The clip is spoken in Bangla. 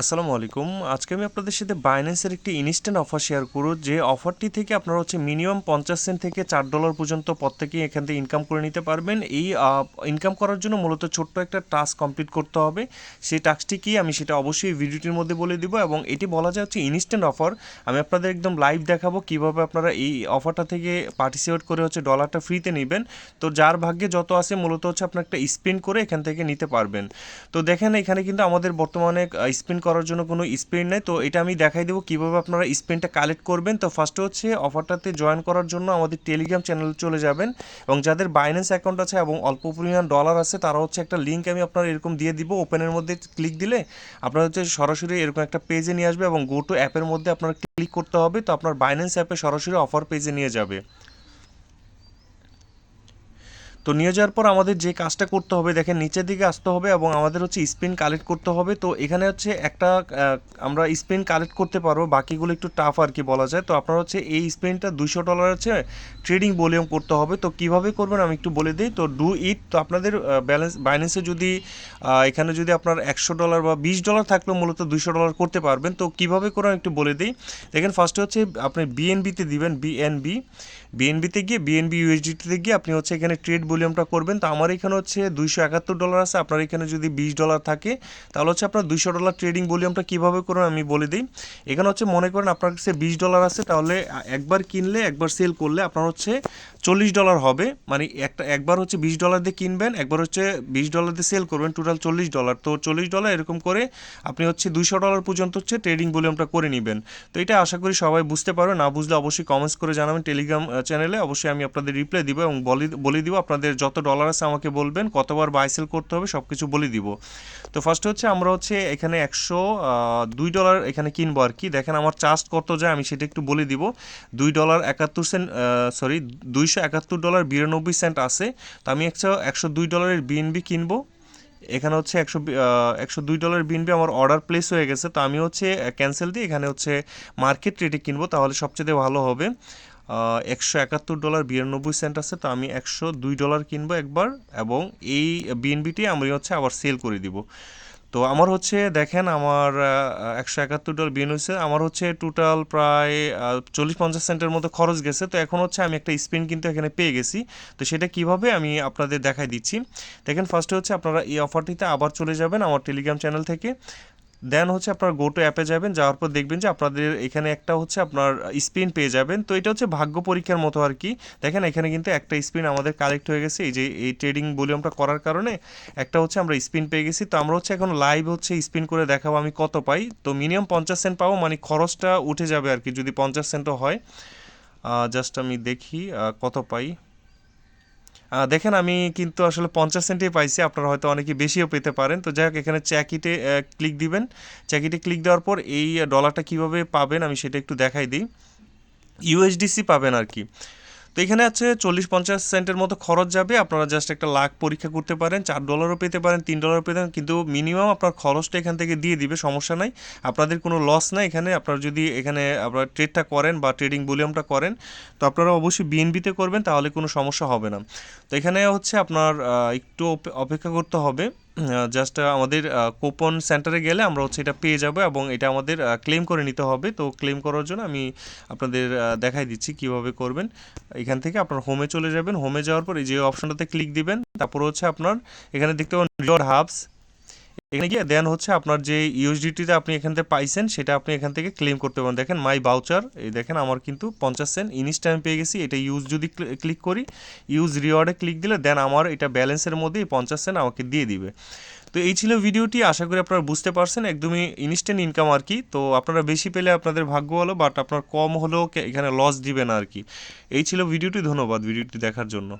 আসসালামু আলাইকুম। আজকে আমি আপনাদের সাথে বাইন্যান্সের একটি ইনস্ট্যান্ট অফার শেয়ার করব। যে অফারটি থেকে আপনারা হচ্ছে মিনিমাম পঞ্চাশ সেন্ট থেকে চার ডলার পর্যন্ত প্রত্যেকেই এখান থেকে ইনকাম করে নিতে পারবেন। এই ইনকাম করার জন্য মূলত ছোট্ট একটা টাস্ক কমপ্লিট করতে হবে। সেই টাস্কটি কি আমি সেটা অবশ্যই ভিডিওটির মধ্যে বলে দিব এবং এটি বলা যায় হচ্ছে ইনস্ট্যান্ট অফার আমি আপনাদের একদম লাইভ দেখাবো কীভাবে আপনারা এই অফারটা থেকে পার্টিসিপেট করে হচ্ছে ডলারটা ফ্রিতে নেবেন। তো যার ভাগ্যে যত আছে মূলত হচ্ছে আপনার একটা স্পিন করে এখান থেকে নিতে পারবেন। তো দেখেন এখানে কিন্তু আমাদের বর্তমানে স্পিন করার জন্য কোনো স্পিন নেই। তো এটা আমি দেখাই দেবো কীভাবে আপনারা স্পিনটা কালেক্ট করবেন। তো ফার্স্টে হচ্ছে অফারটাতে জয়েন করার জন্য আমাদের টেলিগ্রাম চ্যানেলে চলে যাবেন এবং যাদের বাইন্যান্স অ্যাকাউন্ট আছে এবং অল্প পরিমাণ ডলার আছে, তারা হচ্ছে একটা লিঙ্ক আমি আপনার এরকম দিয়ে দিব। ওপেনের মধ্যে ক্লিক দিলে আপনার হচ্ছে সরাসরি এরকম একটা পেজে নিয়ে আসবে এবং গো টু অ্যাপের মধ্যে আপনার ক্লিক করতে হবে। তো আপনার বাইন্যান্স অ্যাপে সরাসরি অফার পেজে নিয়ে যাবে। তো নিয়ে যাওয়ার পর আমাদের যে কাজটা করতে হবে, দেখেন নিচের দিকে আসতে হবে এবং আমাদের হচ্ছে স্পিন কালেক্ট করতে হবে। তো এখানে হচ্ছে একটা আমরা স্পিন কালেক্ট করতে পারব, বাকিগুলো একটু টাফ আর কি বলা যায়। তো আপনার হচ্ছে এই স্পিনটা দুশো ডলার আছে ট্রেডিং ভলিউম করতে হবে। তো কীভাবে করবেন আমি একটু বলে দিই। তো ডু ইট তো আপনাদের ব্যালেন্স বাইন্যান্সে যদি এখানে যদি আপনার একশো ডলার বা বিশ ডলার থাকলেও মূলত দুশো ডলার করতে পারবেন। তো কীভাবে করে একটু বলে দিই। দেখেন ফার্স্টে হচ্ছে আপনি বিএনবিতে দিবেন বিএনবি বিএনবিতে গিয়ে বিএনবি ইউএসডিটিতে গিয়ে আপনি হচ্ছে এখানে ট্রেড ভলিউমটা করবেন। তো আমার এখানে হচ্ছে দুইশো একাত্তর ডলার আছে। আপনার এখানে যদি বিশ ডলার থাকে, তাহলে হচ্ছে আপনার দুইশো ডলার ট্রেডিং ভলিউমটা কীভাবে করবেন আমি বলে দিই। এখানে হচ্ছে মনে করেন আপনার কাছে বিশ ডলার আছে, তাহলে একবার কিনলে, একবার সেল করলে আপনার হচ্ছে চল্লিশ ডলার হবে। মানে একটা, একবার হচ্ছে বিশ ডলার দিয়ে কিনবেন, একবার হচ্ছে বিশ ডলার দিয়ে সেল করবেন টোটাল চল্লিশ ডলার। তো চল্লিশ ডলার এরকম করে আপনি হচ্ছে দুইশো ডলার পর্যন্ত হচ্ছে ট্রেডিং ভলিউমটা করে নেবেন। তো এটা আশা করি সবাই বুঝতে পারবে। না বুঝলে অবশ্যই কমেন্টস করে জানাবেন টেলিগ্রাম চ্যানেলে অবশ্যই আমি আপনাদের রিপ্লাই দিব এবং বলে বলে দিব আপনাদের যত ডলার আছে আমাকে বলবেন, কতবার বাই সেল করতে হবে সব কিছু বলে দিব। তো ফার্স্ট হচ্ছে আমরা হচ্ছে এখানে একশো দুই ডলার এখানে কিনবো আর কি। দেখেন আমার চার্জ কত যায় আমি সেটা একটু বলে দিব। দুই ডলার একাত্তর সেন্ট সরি দুইশো একাত্তর ডলার বিরানব্বই সেন্ট আছে। তো আমি একশো একশো দুই ডলারের বিএনবি কিনবো। এখানে হচ্ছে একশো একশো দুই ডলার বিএনবি আমার অর্ডার প্লেস হয়ে গেছে। তো আমি হচ্ছে ক্যান্সেল দিয়ে এখানে হচ্ছে মার্কেট রেটে কিনবো, তাহলে সবচেয়ে ভালো হবে। একশো একাত্তর ডলার বিরানব্বই সেন্ট আছে, তো আমি একশো দুই ডলার কিনবো একবার, এবং এই বিএনবিটি আমি হচ্ছে আবার সেল করে দিব। তো আমার হচ্ছে, দেখেন আমার একশো একাত্তর ডলার বিন হয়েছে আমার হচ্ছে টোটাল প্রায় চল্লিশ পঞ্চাশ সেন্টের মতো খরচ গেছে। তো এখন হচ্ছে আমি একটা স্পিন কিন্তু এখানে পেয়ে গেছি। তো সেটা কীভাবে আমি আপনাদের দেখাই দিচ্ছি। দেখেন ফার্স্টে হচ্ছে আপনারা এই অফারটিতে আবার চলে যাবেন আমার টেলিগ্রাম চ্যানেল থেকে। দেন হচ্ছে আপনার গো টু অ্যাপে যাবেন, যাওয়ার পর দেখবেন যে আপনাদের এখানে একটা হচ্ছে আপনার স্পিন পেয়ে যাবেন। তো এটা হচ্ছে ভাগ্য পরীক্ষার মতো আর কি। দেখেন এখানে কিন্তু একটা স্পিন আমাদের কালেক্ট হয়ে গেছে। এই যে এই ট্রেডিং ভলিউমটা করার কারণে একটা হচ্ছে আমরা স্পিন পেয়ে গেছি। তো আমরা হচ্ছে এখন লাইভ হচ্ছে স্পিন করে দেখাবো আমি কত পাই। তো মিনিমাম পঞ্চাশ সেন্ট পাবো মানে খরচটা উঠে যাবে আর কি, যদি পঞ্চাশ সেন্টও হয়। জাস্ট আমি দেখি কত পাই। দেখেন আমি কিন্তু আসলে পঞ্চাশ সেন্টেই পাইছি, আপনারা হয়তো অনেকে বেশিও পেতে পারেন। তো যাই হোক, এখানে চ্যাকিটে ক্লিক দিবেন। চ্যাকিটে ক্লিক দেওয়ার পর এই ডলারটা কীভাবে পাবেন আমি সেটা একটু দেখাই দিই। ইউএসডিসি পাবেন আর কি। তো এখানে আছে চল্লিশ পঞ্চাশ সেন্টের মতো খরচ যাবে। আপনারা জাস্ট একটা লাখ পরীক্ষা করতে পারেন, চার ডলারও পেতে পারেন, তিন ডলারও পেতে পারেন, কিন্তু মিনিমাম আপনার খরচটা এখান থেকে দিয়ে দিবে, সমস্যা নাই। আপনাদের কোনো লস নাই এখানে। আপনারা যদি এখানে আপনারা ট্রেডটা করেন বা ট্রেডিং ভলিউমটা করেন, তো আপনারা অবশ্যই বিএনবিতে করবেন, তাহলে কোনো সমস্যা হবে না। তো এখানে হচ্ছে আপনার একটু অপেক্ষা করতে হবে। জাস্ট আমাদের কুপন সেন্টারে গেলে আমরা হচ্ছে এটা পেয়ে যাব এবং এটা আমাদের ক্লেম করে নিতে হবে। তো ক্লেম করার জন্য আমি আপনাদের দেখাই দিচ্ছি কীভাবে করবেন। এখান থেকে আপনার হোমে চলে যাবেন। হোমে যাওয়ার পর এই যে অপশনটাতে ক্লিক দিবেন। তারপর হচ্ছে আপনার, এখানে দেখতে পাবেন রিওয়ার্ড হাবস এখানে গিয়ে দেন হচ্ছে আপনার যে ইউএসডিটিতে আপনি এখান থেকে পাইছেন, সেটা আপনি এখান থেকে ক্লেম করতে পারেন। দেখেন মাই বাউচার এই দেখেন, আমার কিন্তু পঞ্চাশ সেন্ট ইনস্ট্যান্ট পেয়ে গেছি। এটা ইউজ যদি ক্লিক করি ইউজ রিওয়ার্ডে ক্লিক দিলে দেন আমার এটা ব্যালেন্সের মধ্যে এই পঞ্চাশ সেন্ট আমাকে দিয়ে দিবে। তো এই ছিল ভিডিওটি, আশা করি আপনারা বুঝতে পারছেন। একদমই ইনস্ট্যান্ট ইনকাম আর কি। তো আপনারা বেশি পেলে আপনাদের ভাগ্য ভালো বাট আপনার কম হলেও এখানে লস দিবে না আর কি। এই ছিল ভিডিওটি, ধন্যবাদ ভিডিওটি দেখার জন্য।